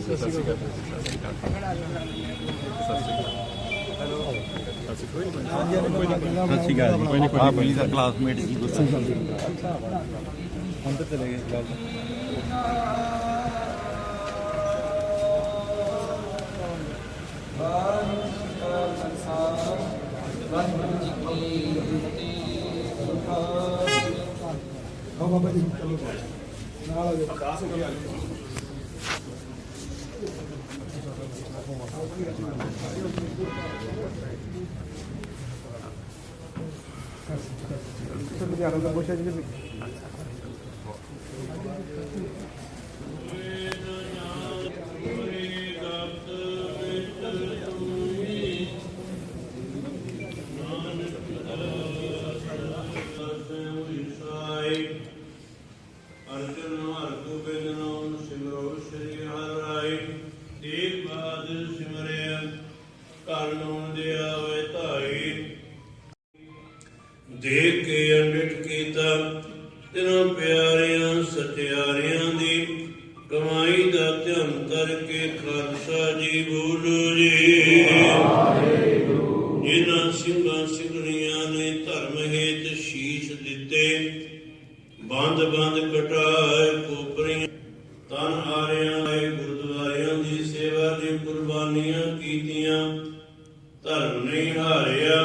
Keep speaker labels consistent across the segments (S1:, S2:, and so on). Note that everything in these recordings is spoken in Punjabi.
S1: ਸਤਿ ਸ਼੍ਰੀ ਅਕਾਲ। ਜੀ ਕੋਈ ਨਹੀਂ ਕੋਈ ਨਹੀਂ ਪੁਲਿਸ ਕਲਾਸਮੇਟ ਜੀ ਗੁੱਸਾ ਹੁਣ ਚਲੇ ਗਏ ਗੱਲ
S2: ਅਰਜਨ ਕੇ ਅੰਡਿਤ ਕੀਤਾ, ਤਿਨਾਂ ਪਿਆਰਿਆਂ ਸਤਿਆਰਿਆਂ ਦੀ ਕਮਾਈ ਦਾ ਧਿਆਨ ਕਰਕੇ ਖਾਲਸਾ ਜੀ ਬੋਲੋ ਜੀ। ਜਿਨ੍ਹਾਂ ਸਿੰਘਾਂ ਸਿੰਘਣੀਆਂ ਨੇ ਧਰਮ ਹੇਤ ਸ਼ੀਸ਼ ਦਿੱਤੇ, ਬੰਦ ਬੰਦ ਕਟਾਏ ਕੋਪਰੀਆਂ, ਤਨ ਆਰਿਆਂ ਦੇ ਗੁਰਦੁਆਰਿਆਂ ਦੀ ਸੇਵਾ ਦੀ ਕੁਰਬਾਨੀਆਂ ਕੀਤੀਆਂ, ਧਰਮ ਨਹੀਂ ਹਾਰਿਆ।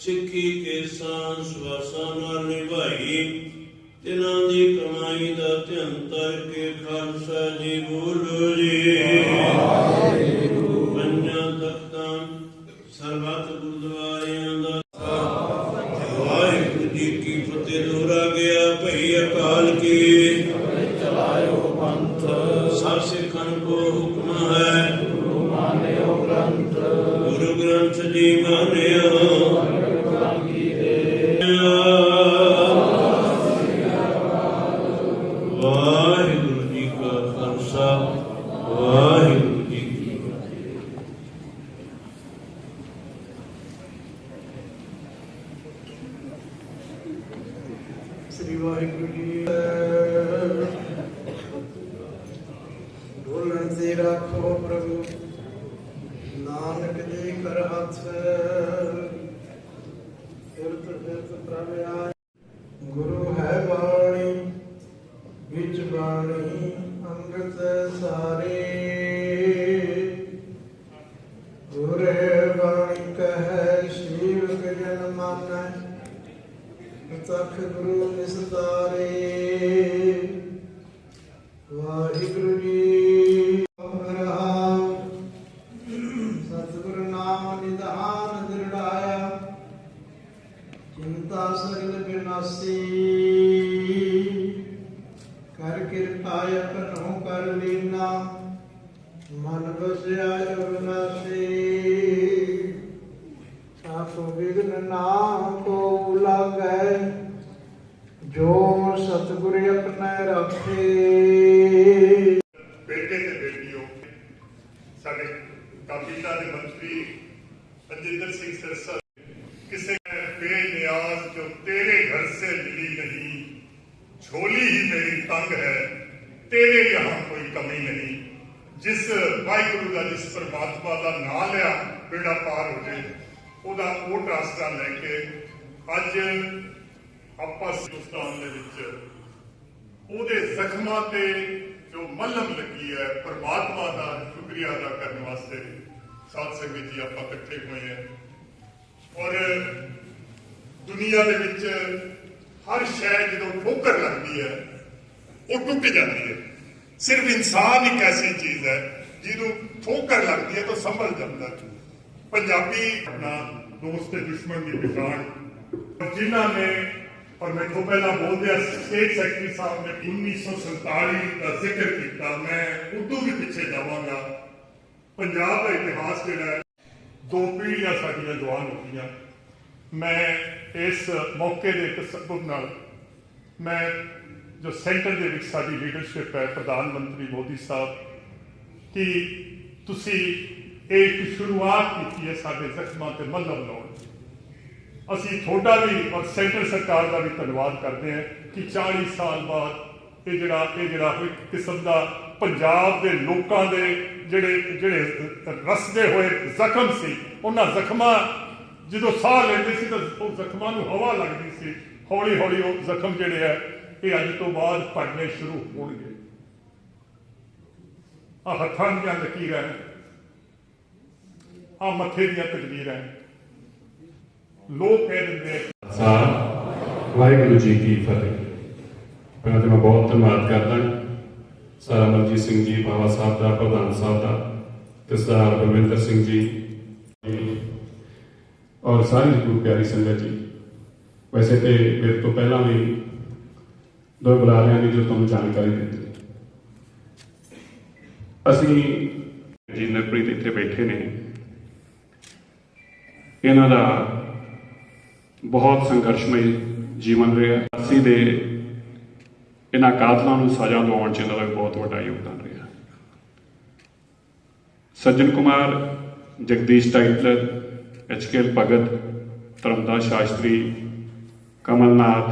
S2: ਸਿੱਖੀ ਕੇਸਾਂ ਸਵਾਸਾਂ ਨਾਲ ਨਿਭਾਈ। ਤਿਨਾਂ ਦੀ ਕਮਾਈ ਦਾ ਧਿਆਨ ਕਰਕੇ ਖਾਲਸਾ ਜੀ ਬੋਲੋ ਜੀ। ਪੰਜਾਂ ਤਖਤਾਂ ਸਰਬੱਤ ਗੁਰਦੁਆਰਿਆਂ ਦਾ
S3: ਢੋਲਣ ਰੱਖੋ ਪ੍ਰਭੂ। ਨਾਨਕ ਜੀ ਕਰ ਹੱਥ। ਫਿਰਤ ਫਿਰਤ ਪ੍ਰਭ ਗੁਰੂ ਹੈ ਬਾਣੀ, ਵਿੱਚ ਬਾਣੀ ਅੰਮ੍ਰਿਤ ਸਾਰੇ। ਗੁਰੇ ਬਾਣੀ ਕਹੈ ਸ਼ੀਵਕ ਜਨ ਮਾਨੈ ਤਖ ਗੁਰੂ ਨਿਸਤਾਰੇ। ਸਗਲ ਕਰ ਕਿਰਪਾ ਆਪਨੋ ਕਰ ਲੀਨਾ, ਮਨ ਬਸਿਆ ਅਵਨਾਸੀ ਸਾਖੋ ਵਿਗਨ ਨਾ ਕੋ ਲਾਗੈ, ਜੋ ਸਤਿਗੁਰ ਆਪਣਾ ਰੱਖੇ।
S4: ਬੇਟੇ ਤੇ ਬੇਟੀਓ, ਸਾਡੇ ਕਾਬੀਨਾ ਦੇ ਮੰਤਰੀ ਅਜਿੰਦਰ ਸਿੰਘ ਸਿਰਸਾ ਕਿਸੇ ਬੇਨਿਆਜ਼ ਜੋ ਤੇਰੇ ਘਰ ਸੇ ਮਿਲੀ ਨਹੀਂ झोली ही मेरी तंग है तेरे यहाँ कोई कमी नहीं ਜਿਸ ਵਾਹਿਗੁਰੂ ਦਾ ਜਿਸ ਪਰਮਾਤਮਾ ਦਾ ਨਾਮ ਲਿਆ ਬੇੜਾ ਪਾਰ ਹੋ ਜਾਏ ਉਹਦਾ ਉਹ ਰਾਸਤਾ ਲੈ ਕੇ ਅੱਜ ਆਪਾਂ ਹਿੰਦੁਸਤਾਨ ਦੇ ਵਿੱਚ ਉਹਦੇ ਜ਼ਖਮਾਂ ਤੇ ਜੋ ਮਲਮ ਲੱਗੀ ਹੈ ਪਰਮਾਤਮਾ ਦਾ ਸ਼ੁਕਰੀਆ ਅਦਾ ਕਰਨ ਵਾਸਤੇ ਸਾਧ ਸੰਗਤ ਜੀ ਆਪਾਂ ਇਕੱਠੇ ਹੋਏ ਹਾਂ ਔਰ ਦੁਨੀਆ ਦੇ ਵਿੱਚ ਹਰ ਸ਼ੈ ਜਦੋਂ ਠੋਕਰ ਲੱਗਦੀ ਹੈ, ਉਹ ਟੁੱਟ ਜਾਂਦੀ ਹੈ। ਸਿਰਫ ਇਨਸਾਨ ਇੱਕ ਐਸੀ ਚੀਜ਼ ਹੈ, ਜਿਹਨੂੰ ਠੋਕਰ ਲੱਗਦੀ ਹੈ ਤਾਂ ਸੰਭਲ ਜਾਂਦਾ ਪੰਜਾਬੀ ਆਪਣਾ ਦੋਸਤ ਤੇ ਦੁਸ਼ਮਣ ਦੀ ਪਛਾਣ। ਜਿਨ੍ਹਾਂ ਨੇ, ਔਰ ਮੈਂ ਤੋਂ ਪਹਿਲਾਂ ਬੋਲਦਿਆ ਸਟੇਟ ਸੈਕਟਰੀ ਸਾਹਿਬ ਨੇ 1947 ਦਾ ਜ਼ਿਕਰ ਕੀਤਾ। ਮੈਂ ਉਦੋਂ ਵੀ ਪਿੱਛੇ ਜਾਵਾਂਗਾ। ਪੰਜਾਬ ਦਾ ਇਤਿਹਾਸ ਜਿਹੜਾ ਦੋ ਪੀੜ੍ਹੀਆਂ ਸਾਡੀਆਂ ਜਵਾਨ ਹੋ ਮੈਂ ਇਸ ਮੌਕੇ ਦੇ ਤਸੱਬੁਰ ਨਾਲ ਮੈਂ, ਜੋ ਸੈਂਟਰ ਦੇ ਵਿੱਚ ਸਾਡੀ ਲੀਡਰਸ਼ਿਪ ਹੈ, ਪ੍ਰਧਾਨ ਮੰਤਰੀ ਮੋਦੀ ਸਾਹਿਬ, ਕਿ ਤੁਸੀਂ ਇਹ ਇੱਕ ਸ਼ੁਰੂਆਤ ਕੀਤੀ ਹੈ ਸਾਡੇ ਜ਼ਖਮਾਂ ਤੇ ਮੱਲਮ ਲਾਉਣ ਦੀ। ਅਸੀਂ ਤੁਹਾਡਾ ਵੀ ਔਰ ਸੈਂਟਰ ਸਰਕਾਰ ਦਾ ਵੀ ਧੰਨਵਾਦ ਕਰਦੇ ਹਾਂ ਕਿ 40 ਸਾਲ ਬਾਅਦ ਇਹ ਜਿਹੜਾ ਇਹ ਜਿਹੜਾ ਇੱਕ ਕਿਸਮ ਦਾ ਪੰਜਾਬ ਦੇ ਲੋਕਾਂ ਦੇ ਜਿਹੜੇ ਜਿਹੜੇ ਰਸਦੇ ਹੋਏ ਜ਼ਖਮ ਸੀ, ਉਹਨਾਂ ਜ਼ਖਮਾਂ ਜਦੋਂ ਸਾਹ ਲੈਂਦੇ ਸੀ ਤਾਂ ਉਹ ਜ਼ਖਮਾਂ ਨੂੰ ਹਵਾ ਲੱਗਦੀ ਸੀ। ਹੌਲੀ ਹੌਲੀ ਉਹ ਜ਼ਖਮ ਜਿਹੜੇ ਆ, ਇਹ ਅੱਜ ਤੋਂ ਬਾਅਦ ਭਰਨੇ ਸ਼ੁਰੂ ਹੋਣਗੇ। ਆ ਹੱਥਾਂ ਦੀਆਂ ਲਕੀਰਾਂ ਆ ਮੱਥੇ ਦੀਆਂ ਤਕਦੀਰਾਂ ਲੋਕ ਕਹਿ ਦਿੰਦੇ ਆ
S5: ਵਾਹਿਗੁਰੂ ਜੀ ਕੀ ਫਤਿਹ। ਪਹਿਲਾਂ ਤਾਂ ਮੈਂ ਬਹੁਤ ਧੰਨਵਾਦ ਕਰਦਾ। ਸਾਰਾ ਮਨਜੀਤ ਸਿੰਘ ਜੀ, ਬਾਬਾ ਸਾਹਿਬ ਦਾ, ਪ੍ਰਧਾਨ ਸਾਹਿਬ ਦਾ ਤੇ ਸਰਦਾਰ ਬਲਵਿੰਦਰ ਸਿੰਘ ਜੀ ਔਰ ਸਾਰੀ ਗੁਰੂ ਪਿਆਰੀ ਸੰਗਤ ਜੀ, ਵੈਸੇ ਤੇ ਮੇਰੇ ਤੋਂ ਪਹਿਲਾਂ ਵੀ ਦੋ ਬੁਲਾਰਿਆਂ ਨੇ ਜੋ ਤੁਹਾਨੂੰ ਜਾਣਕਾਰੀ ਦਿੱਤੀ। ਅਸੀਂ ਜੀ ਨਰਪ੍ਰੀਤ ਇੱਥੇ ਬੈਠੇ ਨੇ। ਇਹਨਾਂ ਦਾ ਬਹੁਤ ਸੰਘਰਸ਼ਮਈ ਜੀਵਨ ਰਿਹਾ। ਅਸੀਂ ਦੇ ਇਹਨਾਂ ਕਾਤਲਾਂ ਨੂੰ ਸਜ਼ਾ ਦਿਵਾਉਣ 'ਚ ਇਹਨਾਂ ਦਾ ਬਹੁਤ ਵੱਡਾ ਯੋਗਦਾਨ ਰਿਹਾ। ਸੱਜਣ ਕੁਮਾਰ, ਜਗਦੀਸ਼ ਟਾਈਟਲਰ ਐਚ ਕੇ ਭਗਤ ਧਰਮਦਾਸ ਸ਼ਾਸਤਰੀ ਕਮਲਨਾਥ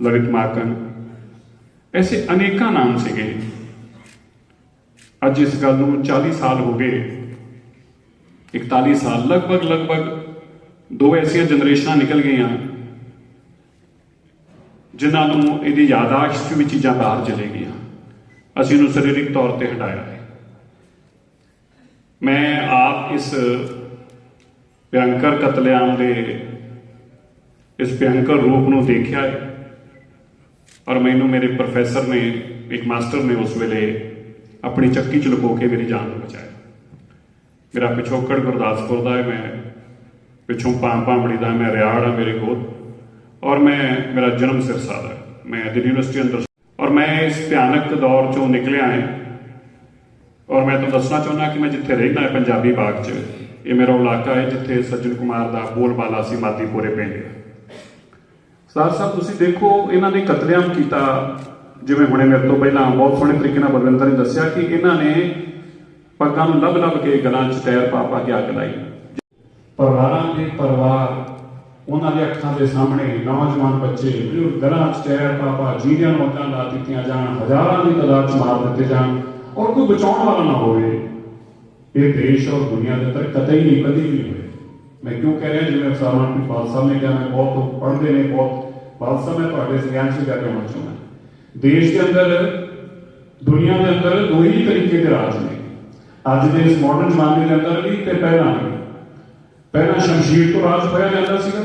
S5: ਲਲਿਤ ਮਾਕਨ ਐਸੇ ਅਨੇਕਾਂ ਨਾਮ ਸੀਗੇ ਅੱਜ ਇਸ ਗੱਲ ਨੂੰ 40 ਸਾਲ ਹੋ ਗਏ 41 ਸਾਲ ਲਗਭਗ ਲਗਭਗ ਦੋ ਐਸੀਆਂ ਜਨਰੇਸ਼ਨਾਂ ਨਿਕਲ ਗਈਆਂ ਜਿਨ੍ਹਾਂ ਨੂੰ ਇਹਦੀ ਯਾਦਾਸ਼ਤ 'ਚ ਵੀ ਚੀਜ਼ਾਂ ਬਾਹਰ ਚਲੇ ਗਈਆਂ ਅਸੀਂ ਇਹਨੂੰ ਸਰੀਰਕ ਤੌਰ ਤੇ ਹਟਾਇਆ ਹੈ ਮੈਂ ਆਪ ਇਸ ਭਿਅੰਕਰ ਕਤਲੇਆਮ ਦੇ ਇਸ ਭਿਅੰਕਰ ਰੂਪ ਨੂੰ ਦੇਖਿਆ ਹੈ। ਔਰ ਮੈਨੂੰ ਮੇਰੇ ਪ੍ਰੋਫੈਸਰ ਨੇ, ਇੱਕ ਮਾਸਟਰ ਨੇ ਉਸ ਵੇਲੇ ਆਪਣੀ ਚੱਕੀ 'ਚ ਲੁਕੋ ਕੇ ਮੇਰੀ ਜਾਨ ਨੂੰ ਬਚਾਇਆ। ਮੇਰਾ ਪਿਛੋਕੜ ਗੁਰਦਾਸਪੁਰ ਦਾ ਹੈ, ਮੈਂ ਪਿੱਛੋਂ ਪਾਂ ਪਾਂਬੜੀ ਦਾ ਮੈਂ ਰਿਆੜ ਆ ਮੇਰੇ ਕੋਲ। ਔਰ ਮੈਂ, ਮੇਰਾ ਜਨਮ ਸਿਰਸਾ ਦਾ ਮੈਂ ਦਿੱਲੀ ਯੂਨੀਵਰਸਿਟੀ ਅੰਦਰ ਔਰ ਮੈਂ ਇਸ ਭਿਆਨਕ ਦੌਰ ਚੋਂ ਨਿਕਲਿਆ ਹਾਂ। ਔਰ ਮੈਂ ਤੁਹਾਨੂੰ ਦੱਸਣਾ ਚਾਹੁੰਦਾ ਕਿ ਮੈਂ ਜਿੱਥੇ ਰਹਿੰਦਾ ਹਾਂ, ਪੰਜਾਬੀ ਬਾਗ 'ਚ ਇਹ ਮੇਰਾ ਇਲਾਕਾ ਹੈ ਜਿੱਥੇ ਸੱਜਣ ਕੁਮਾਰ ਦਾ ਬੋਲਬਾਲਾ ਸੀ ਮਾਦੀਪੁਰੇ ਪਿੰਡ ਸਰ ਸਾਹਿਬ, ਤੁਸੀਂ ਦੇਖੋ, ਇਹਨਾਂ ਨੇ ਕਤਲੇਆਮ ਕੀਤਾ। ਜਿਵੇਂ ਹੁਣੇ ਮੇਰੇ ਤੋਂ ਪਹਿਲਾਂ ਬਹੁਤ ਸੋਹਣੇ ਤਰੀਕੇ ਨਾਲ ਬਲਵਿੰਦਰ ਨੇ ਦੱਸਿਆ ਕਿ ਇਹਨਾਂ ਨੇ ਪੱਗਾਂ ਨੂੰ ਲੱਭ ਲੱਭ ਕੇ ਗਲਾਂ 'ਚ ਟਾਇਰ ਪਾ ਪਾ ਕੇ ਅੱਗ ਲਾਈ। ਪਰਿਵਾਰਾਂ ਦੇ ਪਰਿਵਾਰ, ਉਹਨਾਂ ਦੇ ਅੱਖਾਂ ਦੇ ਸਾਹਮਣੇ ਨੌਜਵਾਨ ਬੱਚੇ ਬਜ਼ੁਰਗ ਗਲਾਂ 'ਚ ਟਾਇਰ ਪਾ ਪਾ ਜੀਵਿਆਂ ਨੂੰ ਅੱਗਾਂ ਲਾ ਦਿੱਤੀਆਂ ਜਾਣ, ਹਜ਼ਾਰਾਂ ਦੀ ਤਾਦਾਦ 'ਚ ਮਾਰ ਦਿੱਤੇ ਜਾਣ, ਔਰ ਕੋਈ ਬਚਾਉਣ ਵਾਲਾ ਨਾ ਹੋਵੇ। ਇਹ ਦੇਸ਼ ਔਰ ਦੁਨੀਆ ਦੇ ਅੰਦਰ ਕਤਈ ਨਹੀਂ ਕਦੀ ਵੀ ਨਹੀਂ ਹੋਏ ਮੈਂ ਕਿਉਂ ਕਹਿ ਰਿਹਾ ਜਿਵੇਂ ਸਾਮਾਨ ਵੀ ਬਾਲ ਸਾਹਿਬ ਨੇ ਕਿਹਾ ਮੈਂ ਬਹੁਤ ਪੜ੍ਹਦੇ ਨੇ ਬਹੁਤ ਬਾਲ ਸਾਹਿਬ ਮੈਂ ਤੁਹਾਡੇ ਸੰਗਿਆਨ ਸੇ ਕਰਕੇ ਹੋਣਾ ਚਾਹੁੰਦਾ ਦੇਸ਼ ਦੇ ਅੰਦਰ ਦੁਨੀਆ ਦੇ ਅੰਦਰ ਦੋ ਹੀ ਤਰੀਕੇ ਦੇ ਰਾਜ ਨੇ ਅੱਜ ਦੇ ਇਸ ਮਾਡਰਨ ਜ਼ਮਾਨੇ ਦੇ ਅੰਦਰ ਵੀ ਤੇ ਪਹਿਲਾਂ ਵੀ ਪਹਿਲਾਂ ਸ਼ਮਸ਼ੀਰ ਤੋਂ ਰਾਜ ਹੋਇਆ ਜਾਂਦਾ ਸੀਗਾ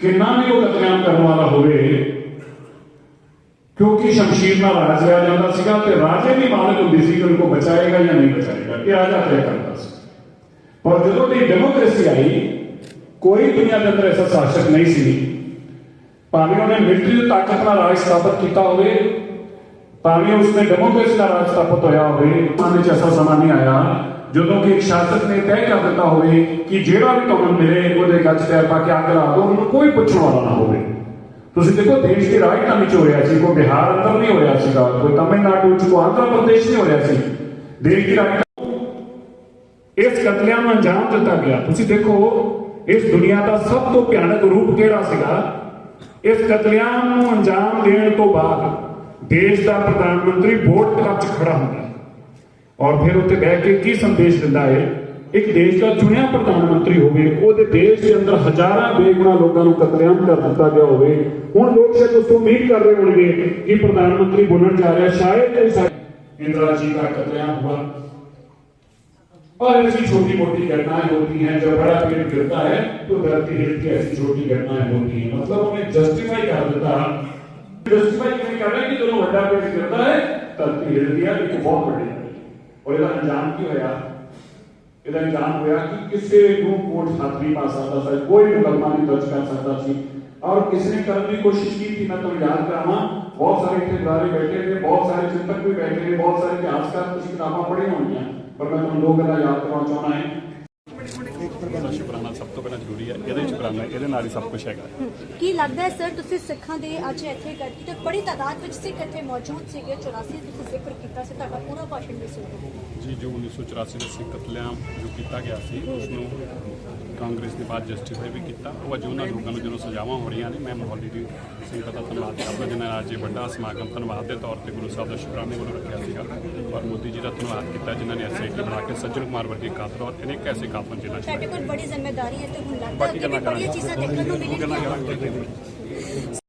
S5: ਕਿੰਨਾ ਵੀ ਉਹ ਕਤਲੇਆਮ ਕਰਨ ਵਾਲਾ ਹੋਵੇ ਕਿਉਂਕਿ ਸ਼ਮਸ਼ੀਰ ਨਾਲ ਰਾਜ ਲਿਆ ਜਾਂਦਾ ਸੀਗਾ ਤੇ ਰਾਜੇ ਦੀ ਮਾਲਕ ਹੁੰਦੀ ਸੀ ਕਿ ਉਹਨੂੰ ਬਚਾਏਗਾ ਜਾਂ ਨਹੀਂ ਬਚਾਏਗਾ ਇਹ ਰਾਜਾ ਤੈਅ ਕਰਦਾ ਸੀ ਪਰ ਜਦੋਂ ਦੀ ਡੈਮੋਕ੍ਰੇਸੀ ਆਈ ਕੋਈ ਦੁਨੀਆ ਦੇ ਅੰਦਰ ਐਸਾ ਸ਼ਾਸਕ ਨਹੀਂ ਸੀ ਭਾਵੇਂ ਉਹਨੇ ਮਿਲਟਰੀ ਦੀ ਤਾਕਤ ਨਾਲ ਰਾਜ ਸਥਾਪਿਤ ਕੀਤਾ ਹੋਵੇ ਭਾਵੇਂ ਉਸਨੇ ਡੈਮੋਕ੍ਰੇਸੀ ਦਾ ਰਾਜ ਸਥਾਪਿਤ ਹੋਇਆ ਹੋਵੇ ਮਾਨੇ ਚ ਐਸਾ ਸਮਾਂ ਨਹੀਂ ਆਇਆ ਜਦੋਂ ਕਿ ਇੱਕ ਸ਼ਾਸਕ ਨੇ ਤੈਅ ਕਰ ਦਿੱਤਾ ਹੋਵੇ ਕਿ ਜਿਹੜਾ ਵੀ ਤੁਹਾਨੂੰ ਮਿਲੇ ਉਹਦੇ ਗੱਜ ਟੈਰ ਪਾ ਕੇ ਅੱਗ ਲਾ ਦਿਓ ਉਹਨੂੰ ਕੋਈ ਪੁੱਛਣ ਵਾਲਾ ਨਾ ਹੋਵੇ ਤੁਸੀਂ ਦੇਖੋ ਦੇਸ਼ ਦੀ ਰਾਜਧਾਨੀ ਚ ਹੋਇਆ ਸੀ, ਕੋਈ ਬਿਹਾਰ ਅੰਦਰ ਨਹੀਂ ਹੋਇਆ ਸੀਗਾ, ਕੋਈ ਤਮਿਲਨਾਡੂ ਚ, ਕੋਈ ਆਂਧਰਾ ਪ੍ਰਦੇਸ਼ ਨਹੀਂ ਹੋਇਆ ਸੀ। ਦੇਸ਼ ਦੀ ਰਾਜਧਾਨੀ ਇਸ ਕਤਲਿਆਂ ਨੂੰ ਅੰਜਾਮ ਦਿੱਤਾ ਗਿਆ। ਤੁਸੀਂ ਦੇਖੋ, ਇਸ ਦੁਨੀਆ ਦਾ ਸਭ ਤੋਂ ਭਿਆਨਕ ਰੂਪ ਕਿਹੜਾ ਸੀਗਾ? ਇਸ ਕਤਲਿਆਂ ਨੂੰ ਅੰਜਾਮ ਦੇਣ ਤੋਂ ਬਾਅਦ ਦੇਸ਼ ਦਾ ਪ੍ਰਧਾਨ ਮੰਤਰੀ ਵੋਟ ਕੱਚ ਖੜਾ ਹੁੰਦਾ ਔਰ ਫਿਰ ਉੱਤੇ ਬਹਿ ਕੇ ਕੀ ਸੰਦੇਸ਼ ਦਿੰਦਾ ਹੈ? ਇੱਕ ਦੇਸ਼ ਦਾ ਚੁਣਿਆ ਪ੍ਰਧਾਨ ਮੰਤਰੀ ਹੋਵੇ ਉਹਦੇ ਦੇਸ਼ ਦੇ ਅੰਦਰ ਹਜ਼ਾਰਾਂ ਬੇਗੁਨਾਹ ਲੋਕਾਂ ਨੂੰ ਕਤਲੇਆਮ ਕਰ ਦਿੱਤਾ ਗਿਆ ਹੋਵੇ ਹੁਣ ਲੋਕ ਸ਼ਾਇਦ ਉਸ ਤੋਂ ਉਮੀਦ ਕਰ ਰਹੇ ਹੋਣਗੇ ਕਿ ਪ੍ਰਧਾਨ ਮੰਤਰੀ ਬਣਨ ਜਾ ਰਿਹਾ ਸ਼ਾਇਦ ਇਹ ਸ਼ਾਇਦ इंदिरा जी का कतलेआम हुआ और ऐसी छोटी मोटी घटनाएं होती हैं जब बड़ा पेड़ गिरता है तो धरती हिलती है ऐसी छोटी घटनाएं होती हैं मतलब उन्हें जस्टिफाई कर देता जस्टिफाई नहीं कर रहे कि दोनों बड़ा पेड़ गिरता है धरती हिलती है लेकिन बहुत बड़ी है और ਇਹਦਾ ਅੰਜਾਮ ਕੀ ਹੋਇਆ ਇਹਦਾ ਅੰਜਾਮ ਹੋਇਆ ਕਿ ਕਿਸੇ ਨੂੰ ਕੋਰਟ ਹੱਥ ਨਹੀਂ ਪਾ ਸਕਦਾ ਸੀ ਕੋਈ ਮੁਕੱਦਮਾ ਨਹੀਂ ਦਰਜ ਕਰ ਸਕਦਾ ਸੀ। ਔਰ ਕਿਸੇ ਨੇ ਕਰਨ ਦੀ ਕੋਸ਼ਿਸ਼ ਕੀਤੀ ਮੈਂ ਤੁਹਾਨੂੰ ਯਾਦ ਕਰਾਵਾਂ ਬਹੁਤ ਸਾਰੇ ਇੱਥੇ ਬੈਠੇ ਨੇ ਬਹੁਤ ਸਾਰੇ ਚਿੰਤਕ ਵੀ ਬੈਠੇ ਨੇ ਬਹੁਤ ਸਾਰੇ ਇਤਿਹਾਸਕਾਰ ਤੁਸੀਂ ਕਿਤਾਬਾਂ ਪੜ੍ਹੀਆਂ ਹੋਣਗੀਆਂ ਪਰ ਮੈਂ ਤੁਹਾਨੂੰ ਦੋ ਗੱਲਾਂ ਯਾਦ ਕਰਾਉਣਾ ਚਾਹੁੰਦਾ ਹਾਂ। ਸ਼ੁਕਰਾਨਾ ਸਭ ਤੋਂ ਪਹਿਲਾਂ ਜ਼ਰੂਰੀ ਹੈ ਇਹਦੇ ਸ਼ੁਕਰਾਨਾ ਇਹਦੇ ਨਾਲ ਹੀ ਸਭ ਕੁਝ ਹੈਗਾ।
S6: ਕੀ ਲੱਗਦਾ ਹੈ ਸਰ ਤੁਸੀਂ ਸਿੱਖਾਂ ਦੇ ਅੱਜ ਇੱਥੇ ਕਰਕੇ ਤੇ ਬੜੀ ਤਾਦਾਦ ਵਿੱਚ ਸਿੱਖ ਇੱਥੇ ਮੌਜੂਦ ਸੀਗੇ 84 ਤੁਸੀਂ ਜ਼ਿਕਰ ਕੀਤਾ ਸੀ ਤੁਹਾਡਾ ਪੂਰਾ ਭਾਸ਼ਣ ਵੀ ਸੁਣਿਆ
S5: ਜੀ ਜੋ 1984 ਦੇ ਸਿੱਖ ਕਤਲੇਆਮ ਜੋ ਕੀਤਾ ਗਿਆ ਸੀ ਉਸ ਨੂੰ ਕਾਂਗਰਸ ਨੇ ਬਾਅਦ ਜਸਟਿਫਾਈ ਵੀ ਕੀਤਾ। ਉਹ ਅੱਜ ਉਹਨਾਂ ਲੋਕਾਂ ਨੂੰ ਜਦੋਂ ਸਜ਼ਾਵਾਂ ਹੋ ਰਹੀਆਂ ਨੇ ਮੈਂ ਮੋਹਾਲੀ ਦੀ ਸੰਗਤ ਦਾ ਧੰਨਵਾਦ ਕਰਦਾ ਜਿਨ੍ਹਾਂ ਅੱਜ ਇਹ ਵੱਡਾ ਸਮਾਗਮ ਧੰਨਵਾਦ ਦੇ ਤੌਰ ਤੇ ਗੁਰੂ ਸਾਹਿਬ ਦਾ ਸ਼ੁਕਰਾਨੇ ਵੱਲੋਂ ਰੱਖਿਆ ਸੀਗਾ। ਔਰ ਮੋਦੀ ਜੀ ਦਾ ਧੰਨਵਾਦ ਕੀਤਾ ਜਿਨ੍ਹਾਂ ਨੇ ਐਸਆਈਟੀ ਬਣਾ ਕੇ ਸੱਜਣ ਕੁਮਾਰ ਵਰਗੇ ਕਾਤਲ ਔਰ ਅਨੇਕ ਐਸੇ ਕਾਤਲਾਂ ਜਿਨ੍ਹਾਂ
S6: ਸਾਡੇ ਕੋਲ ਬੜੀ ਜ਼ਿੰਮੇਵਾਰੀ ਹੈ ਤੇ ਹੁਣ ਲੱਗਦਾ ਕਿ ਬੜੀਆਂ ਚੀਜ਼ਾਂ ਦੇਖਣ ਨੂੰ ਮਿਲਣਗੀਆਂ।